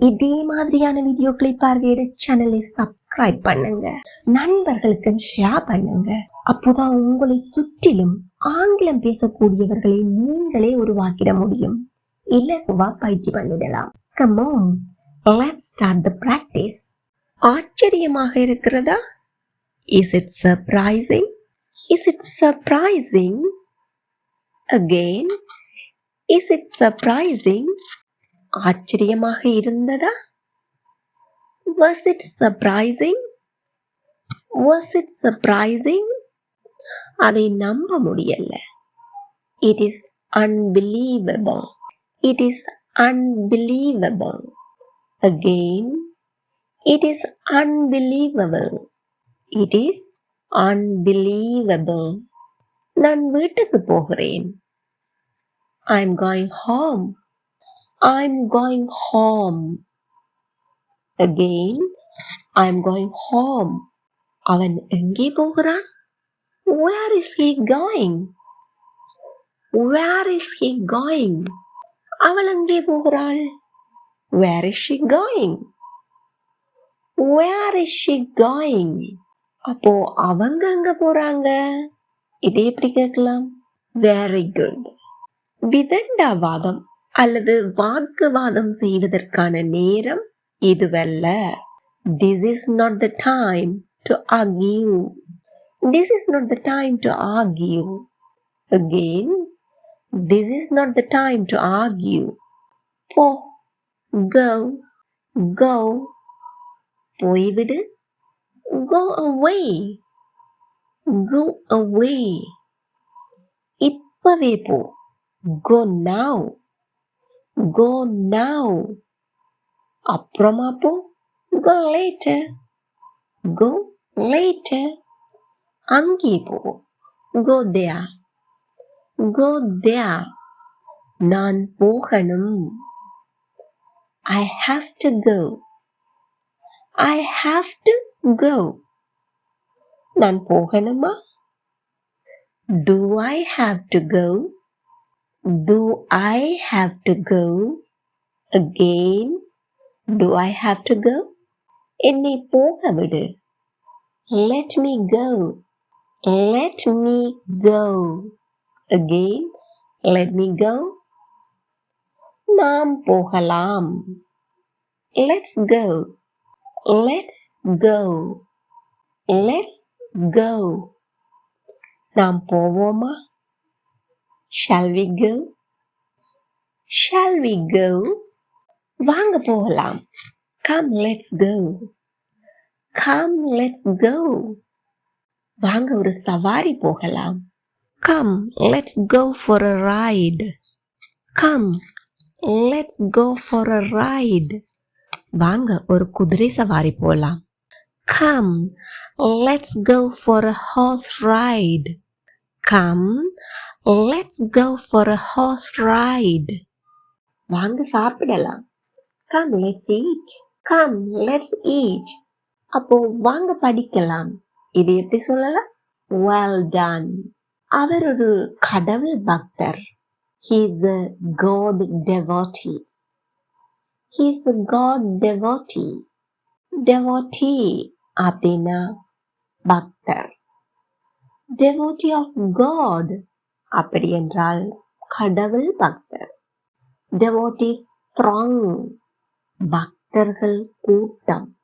இதே மாதிரியான வீடியோக்களை பார்வையிட சேனலை சப்ஸ்கிரைப் பண்ணுங்க. நண்பர்களுக்கு ஷேர் பண்ணுங்க. அப்போதான் உங்களை சுற்றிலும் ஆங்கிலம் பேசக்கூடியவர்களை நீங்களே உருவாக்கிட முடியும். இலகுவா பயிற்சி பண்ணிடலாம். Come on, start the practice ஆச்சரியமாக இருக்கிறதா? Is it surprising is it surprising again is it surprising ஆச்சரியமாக இருந்ததா was it surprising was it surprising அதை நம்ப முடியல it is unbelievable it is unbelievable again it is unbelievable it is unbelievable நான் வீட்டுக்கு போகிறேன் I am going home I'm going home again I'm going home அவன் எங்கே போகிறான் where is he going where is he going அவள் எங்கே போகிறாள் where is she going where is she going அப்போ அவங்க எங்க போறாங்க இது எப்படி கேட்கலாம் வெரி குட் விதண்டாவாதம் அல்லது வாக்குவாதம் செய்வதற்கான நேரம் இதுவல்ல. This is not the time to argue. This is not the time to argue again this is not the time to argue போ கோ கோ போய்விடு. Go away. Go away. இப்பவே போ. Go now. go now அப்புறமா போ go later go later அங்கே போ go there go there நான் போகணும் I have to go I have to go நான் போகணுமா Do I have to go? do I have to go again? Do I have to go? Enne poga vidu. Let me go. Let me go. Again, let me go. Nam po kalam. Let's go. Let's go. Let's go. Nam po povoma. shall we go shall we go வாங்க போகலாம் come let's go come let's go வாங்க ஒரு சவாரி போகலாம் come let's go for a ride come let's go for a ride வாங்க ஒரு குதிரை சவாரி போகலாம் come let's go for a horse ride come let's go for a horse ride வாங்க சாப்பிடலாம் come let's eat come let's eat அப்போ வாங்க படிக்கலாம் இது எப்படி சொல்லலாம் வெல் டன் அவர் ஒரு கடவுள் பக்தர் he's a god devotee he's a god devotee devotee அப்படின்னா பக்தர் டெவோட்டி ஆஃப் காட் அப்படி என்றால் கடவுள் பக்தர். டெவோட்டி ஸ்ட்ராங் பக்தர்கள் கூட்டம்.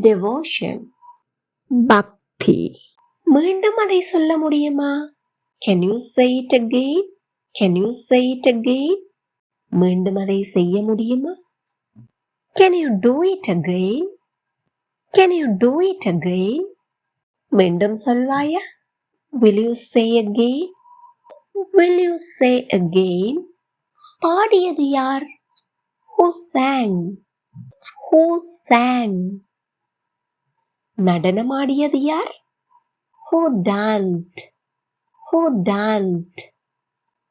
டெவோஷன் பக்தி. மீண்டும் அதை சொல்ல முடியுமா? Can you say it again can you say it again மீண்டும் அதை செய்ய முடியுமா? Can you do it again can you do it again மீண்டும் சொல்வாயா? will you say again will you say again பாடியது யார் who sang who sang நடனமாடியது யார் who danced who danced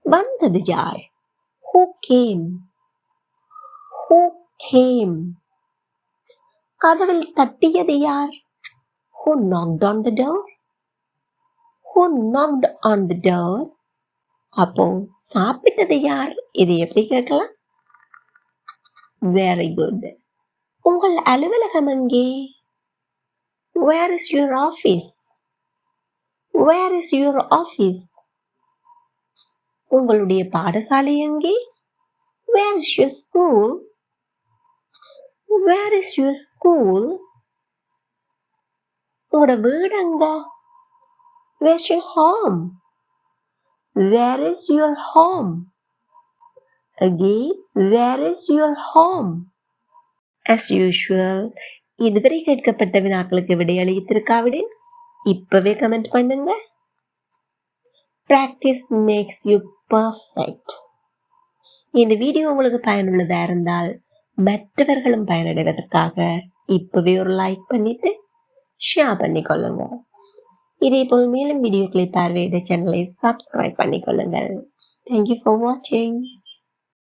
வந்தது யார் ஹூ கேம் ஹூ கேம் கதவில் தட்டியது யார் who knocked on the door Who knocked on the door அப்போ சாப்பிட்டது யார்? இது எப்படி கேட்கலாம்? வெரி குட் உங்கள் அலுவலகம் எங்கே? Where is your office where is your office உங்களுடைய பாடசாலை எங்கே? Where is your school where is your school உங்களோட வீடு எங்கே? Where's your home Where is your home Again, where is your home as usual இதுவரை கேட்கப்பட்ட வினாக்களுக்கு விடையளித்திருக்காவிடு இப்பவே கமெண்ட் பண்ணுங்க. ப்ராக்டிஸ் மேக்ஸ் யூ பர்ஃபெக்ட் இந்த வீடியோ உங்களுக்கு பயனுள்ளதாக இருந்தால் மற்றவர்களும் பயனடைவதற்காக இப்பவே ஒரு லைக் பண்ணிட்டு ஷேர் பண்ணிக்கொள்ளுங்க. இதே போல் மேலும் வீடியோக்களை பார்வையிட சேனலை சப்ஸ்கிரைப் பண்ணிக்கொள்ளுங்கள். தேங்க்யூ ஃபார் வாட்சிங்